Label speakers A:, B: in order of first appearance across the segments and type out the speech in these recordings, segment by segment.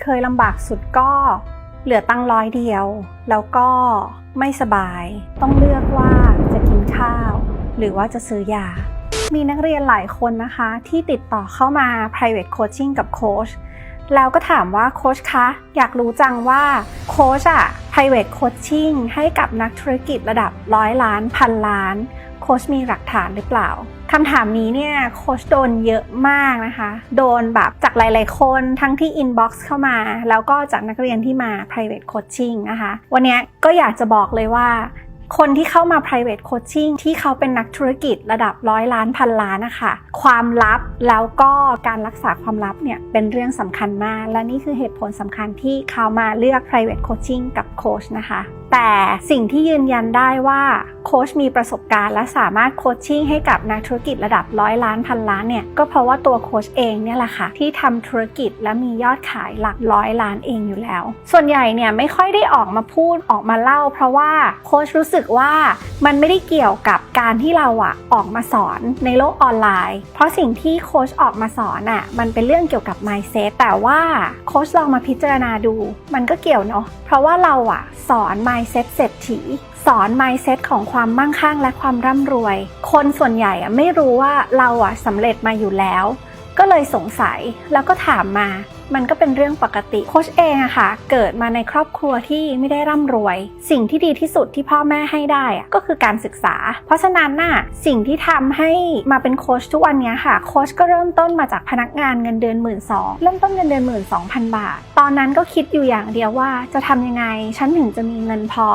A: เคยลำบากสุดก็เหลือตังร้อยเดียว แล้วก็ไม่สบาย ต้องเลือกว่าจะกินข้าว หรือว่าจะซื้อยา มีนักเรียนหลายคนนะคะ ที่ติดต่อเข้ามา private coaching กับโค้ชแล้วก็ถามว่าโค้ชคะ อยากรู้จังว่าโค้ชอะ private coaching ให้กับนักธุรกิจระดับร้อยล้านพันล้าน โค้ชมีหลักฐานหรือเปล่าคำถามนี้เนี่ยโค้ชโดนเยอะมากนะคะ โดนแบบจากหลาย ๆ คนทั้งที่ inbox เข้ามา แล้วก็จากนักเรียนที่มา private coaching นะคะ วันนี้ก็อยากจะบอกเลยว่าคนที่เข้ามา private coaching ที่เขาเป็นนักธุรกิจระดับร้อยล้านพันล้านนะคะ ความลับแล้วก็การรักษาความลับเนี่ยเป็นเรื่องสำคัญมาก และนี่คือเหตุผลสำคัญที่เขามาเลือก private coaching กับโค้ชนะคะ แต่สิ่งที่ยืนยันได้ว่าโค้ชมีประสบการณ์และสามารถโคชชิ่งให้กับนักธุรกิจระดับร้อยล้านพันล้านเนี่ยก็เพราะว่าตัวโค้ชเองเนี่ยแหละค่ะที่ทำธุรกิจและมียอดขายหลักร้อยล้านเองอยู่แล้ว ส่วนใหญ่เนี่ยไม่ค่อยได้ออกมาพูดออกมาเล่า เพราะว่าโค้ชรู้สึกว่ามันไม่ได้เกี่ยวกับการที่เราอะออกมาสอนในโลกออนไลน์ เพราะสิ่งที่โค้ชออกมาสอนอะมันเป็นเรื่องเกี่ยวกับ mindset แต่ว่าโค้ชลองมาพิจารณาดู มันก็เกี่ยวเนาะเพราะว่าเราอะสอน mindset เศรษฐี สอน mindset ของความมั่งคั่งและความร่ำรวย คนส่วนใหญ่ไม่รู้ว่าเราอะสำเร็จมาอยู่แล้ว ก็เลยสงสัยแล้วก็ถามมา มันก็เป็นเรื่องปกติโคชเองอะค่ะ เกิดมาในครอบครัวที่ไม่ได้ร่ำรวย สิ่งที่ดีที่สุดที่พ่อแม่ให้ได้อะก็คือการศึกษา เพราะฉะนั้นน่ะสิ่งที่ทำให้มาเป็นโคชทุกวันนี้ค่ะโคชก็เริ่มต้นมาจากพนักงานเงินเดือนหมื่นสองเริ่มต้นเงินเดือนหมื่นสองพันบาท ตอนนั้นก็คิดอยู่อย่างเดียวว่าจะทำยังไงฉันถึงจะมีเงินพอ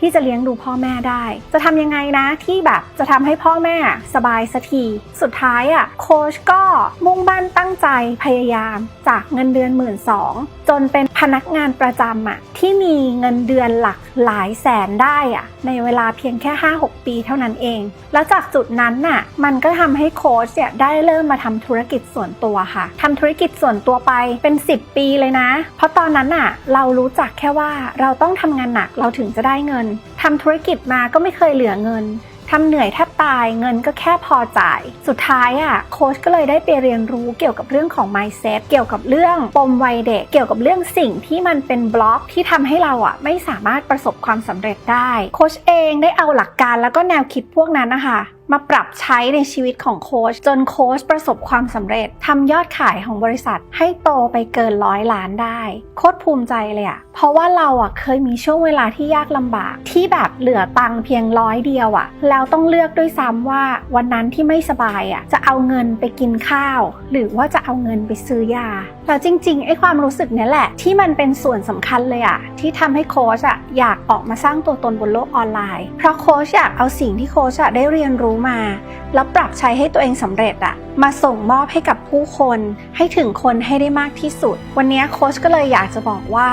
A: ที่จะเลี้ยงดูพ่อแม่ได้ จะทำยังไงนะที่แบบจะทำให้พ่อแม่สบายสักทีสุดท้ายอะโค้ชก็มุ่งมั่นตั้งใจพยายาม จากเงินเดือนหมื่นสองจนเป็นพนักงานประจำอะที่มีเงินเดือนหลักหลายแสนได้อะในเวลาเพียงแค่ 5-6 ปีเท่านั้นเอง แล้วจากจุดนั้นน่ะมันก็ทำให้โค้ชเนี่ยได้เริ่มมาทำธุรกิจส่วนตัวค่ะทำธุรกิจส่วนตัวไปเป็น 10 ปีเลยนะ เพราะตอนนั้นน่ะเรารู้จักแค่ว่าเราต้องทำงานหนักเราถึงจะได้เงินทำธุรกิจมาก็ไม่เคยเหลือเงินทำเหนื่อยแทบตายเงินก็แค่พอจ่าย สุดท้ายอะโค้ชก็เลยได้ไปเรียนรู้เกี่ยวกับเรื่องของ mindset เกี่ยวกับเรื่องปมวัยเด็ก เกี่ยวกับเรื่องสิ่งที่มันเป็นบล็อกที่ทำให้เราอะไม่สามารถประสบความสำเร็จได้ โค้ชเองได้เอาหลักการแล้วก็แนวคิดพวกนั้นนะคะมาปรับใช้ในชีวิตของโค้ชจนโค้ชประสบความสำเร็จทำยอดขายของบริษัทให้โตไปเกินร้อยล้านได้ โคตรภูมิใจเลยอะเพราะว่าเราอะเคยมีช่วงเวลาที่ยากลำบาก ที่แบบเหลือตังเพียงร้อยเดียวอะแล้วต้องเลือกด้วยซ้ำว่าวันนั้นที่ไม่สบายอะจะเอาเงินไปกินข้าว หรือว่าจะเอาเงินไปซื้อยาแล้วจริงๆไอ้ความรู้สึกนี้แหละ ที่มันเป็นส่วนสำคัญเลยอะที่ทำให้โค้ชอะอยากออกมาสร้างตัวตนบนโลกออนไลน์ เพราะโค้ชอยากเอาสิ่งที่โค้ชอะได้เรียนรู้รู้มา แล้วปรับใช้ให้ตัวเองสำเร็จอะมาส่งมอบให้กับผู้คนให้ถึงคนให้ได้มากที่สุด วันนี้โค้ชก็เลยอยากจะบอกว่า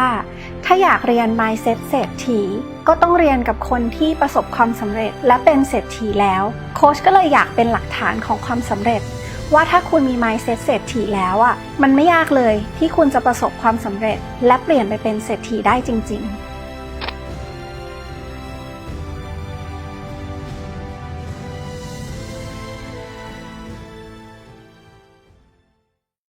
A: ถ้าอยากเรียน mindset เศรษฐีก็ต้องเรียนกับคนที่ประสบความสำเร็จและเป็นเศรษฐีแล้ว โค้ชก็เลยอยากเป็นหลักฐานของความสำเร็จ ว่าถ้าคุณมี mindset เศรษฐีแล้วอะมันไม่ยากเลยที่คุณจะประสบความสำเร็จ และเปลี่ยนไปเป็นเศรษฐีได้จริง ๆ